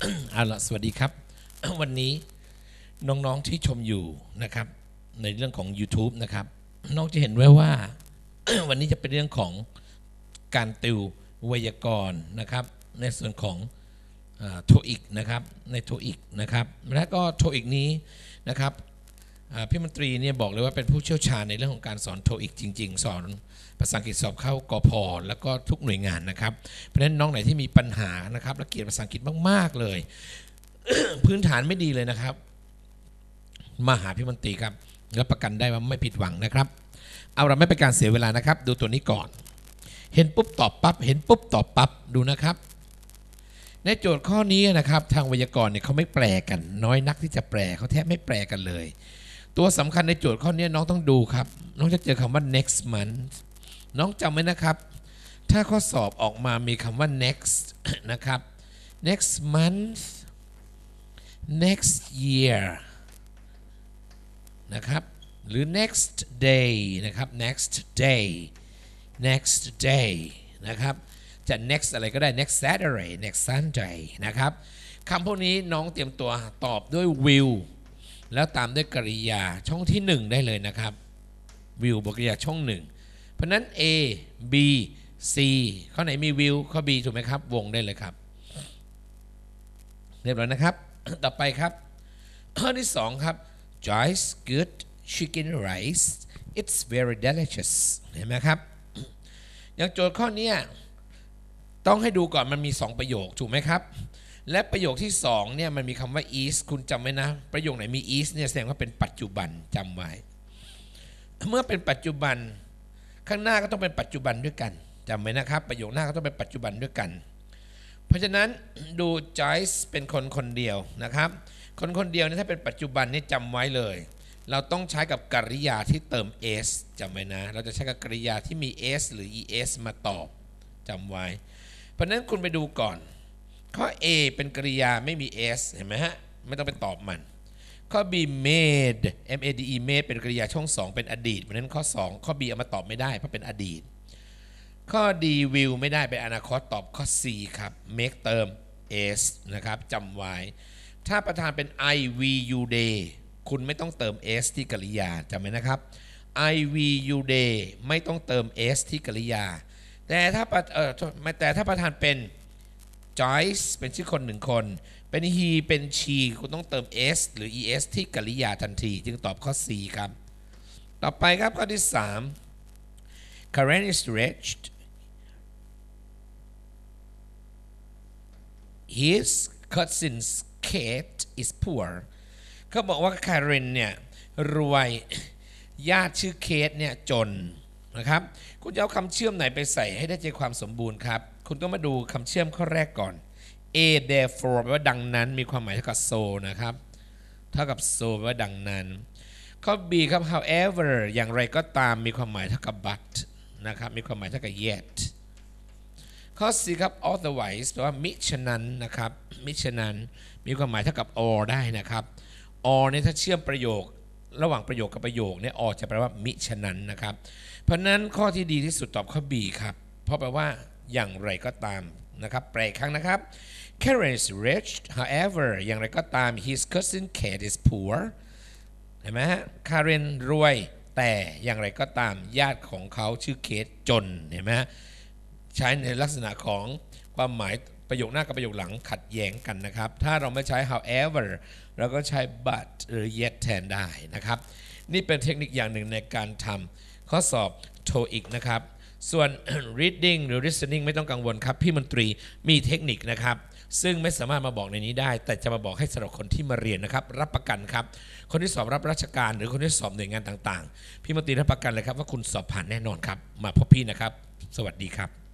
เอาละสวัสดีครับ วันนี้น้องๆที่ชมอยู่นะครับ ในเรื่องของ YouTube นะครับ น้องจะเห็นไว้ว่า วันนี้จะเป็นเรื่องของการติวไวยากรณ์นะครับ ในส่วนของโทอีกนะครับในโทอีกนะครับ และก็โทอีกนี้นะครับ พี่มนตรีเนี่ยบอกเลยว่าเป็นผู้เชี่ยวชาญในเรื่องของการสอนโทอีกจริง ๆ สอนภาษาอังกฤษสอบเข้ากอพแล้วก็ทุกหน่วยงานนะครับ เพราะฉะนั้นน้องไหนที่มีปัญหานะครับและเกลียดภาษาอังกฤษมากๆเลย พื้นฐานไม่ดีเลยนะครับ มาหาพี่มนตรีครับรับประกันได้ว่าไม่ผิดหวังนะครับ เอาเราไม่เป็นการเสียเวลานะครับ ดูตัวนี้ก่อน เห็นปุ๊บตอบปั๊บเห็นปุ๊บตอบปั๊บดูนะครับในโจทย์ข้อนี้นะครับ ทางไวยากรณ์เนี่ยเขาไม่แปลกัน น้อยนักที่จะแปลเขาแทบไม่แปลกันเลย ตัวสำคัญในโจทย์ข้อนี้น้องต้องดูครับ น้องจะเจอคำว่า next month น้องจำไว้นะครับ ถ้าข้อสอบออกมามีคำว่า next นะครับ next month next year นะครับ หรือ next day นะครับ next day next day นะครับ จะ next อะไรก็ได้ next Saturday next Sunday นะครับคำพวกนี้น้องเตรียมตัวตอบด้วย will แล้วตามด้วยกริยาช่องที่ 1 ได้เลยนะครับ will บวกกริยาช่อง1เพราะนั้น A B C ข้อไหนมี will ข้อ B ถูกไหมครับ วงได้เลยครับ เรียบร้อยนะครับ ต่อไปครับ ข้อที่ 2 ครับ Joyce good chicken rice it's very delicious เห็นไหมครับ อย่างโจทย์ข้อนี้ต้องให้ดูก่อนมันมี 2 ประโยคถูกไหมครับ และประโยคที่2เนี่ยมันมีคำว่า is คุณจำไว้นะ ประโยคไหนมี is เนี่ยแสดงว่าเป็นปัจจุบันจำไว้ เมื่อเป็นปัจจุบัน ข้างหน้าก็ต้องเป็นปัจจุบันด้วยกันจำไว้นะครับ ประโยคหน้าก็ต้องเป็นปัจจุบันด้วยกัน เพราะฉะนั้นดู Joyce เป็นคนคนเดียวนะครับ คนคนเดียวเนี่ยถ้าเป็นปัจจุบันนี่จำไว้เลย เราต้องใช้กับกริยาที่เติม s จำไว้นะ เราจะใช้กับกริยาที่มี s หรือ es มาตอบจำไว้ เพราะฉะนั้นคุณไปดูก่อน ข้อ A เป็นกริยาไม่มี s เห็นไหมฮะ ไม่ต้องไปตอบมัน ข้อ B made m a d e made เป็นกริยาช่อง2เป็นอดีตเพราะนั้นข้อ 2 ข้อ B เอามาตอบไม่ได้เพราะเป็นอดีต ข้อ D will ไม่ได้เป็นอนาคตตอบข้อ C ครับ make เติม s นะครับจำไว้ ถ้าประธานเป็น I V U day คุณไม่ต้องเติม s ที่กริยาจำไว้นะครับ I V U day ไม่ต้องเติม s ที่กริยา แต่ถ้าแต่ถ้าประธานเป็น Joyce เป็นชื่อคนหนึ่งคน เป็น he เป็น she คุณต้องเติม s หรือ es ที่กริยาทันที จึงตอบข้อ C ครับ ต่อไปครับข้อที่ 3 Karen is rich his cousin's Kate is poor เขาบอกว่าคารินเนี่ยรวยญาติชื่อเคสเนี่ยจนนะครับ คุณจะเอาคำเชื่อมไหนไปใส่ให้ได้ใจความสมบูรณ์ครับ คุณต้องมาดูคำเชื่อมข้อแรกก่อน A therefore แปลว่าดังนั้นมีความหมายเท่ากับ so นะครับ เท่ากับ so แปลว่าดังนั้น ข้อ B ครับ however อย่างไรก็ตามมีความหมายเท่ากับ but นะครับ มีความหมายเท่ากับ yet ข้อ C ครับ otherwise แปลว่ามิฉะนั้นนะครับ มิฉะนั้นมีความหมายเท่ากับ or ได้นะครับ or เนี่ยถ้าเชื่อมประโยคระหว่างประโยคกับประโยคเนี่ย or จะแปลว่ามิฉะนั้นนะครับ เพราะนั้นข้อที่ดีที่สุดตอบข้อ B ครับ เพราะแปลว่า อย่างไรก็ตามนะครับแปลกครั้งนะครับ Karen is rich however อย่างไรก็ตาม his cousin Kate is poor เห็นไหมฮะคาเรนรวยแต่อย่างไรก็ตามญาติของเขาชื่อเคทจนเห็นไหมฮะใช้ในลักษณะของความหมายประโยคหน้ากับประโยคหลังขัดแย้งกันนะครับ ถ้าเราไม่ใช้ however เราก็ใช้ but หรือ yet แทนได้นะครับ นี่เป็นเทคนิคอย่างหนึ่งในการทำข้อสอบ TOEIC นะครับ ส่วน reading หรือ listening ไม่ต้องกังวลครับ พี่มนตรีมีเทคนิคนะครับ ซึ่งไม่สามารถมาบอกในนี้ได้ แต่จะมาบอกให้สำหรับคนที่มาเรียนนะครับ รับประกันครับ คนที่สอบรับราชการหรือคนที่สอบหน่วยงานต่าง ๆ พี่มนตรีรับประกันเลยครับว่าคุณสอบผ่านแน่นอนครับ มาพบพี่นะครับ สวัสดีครับ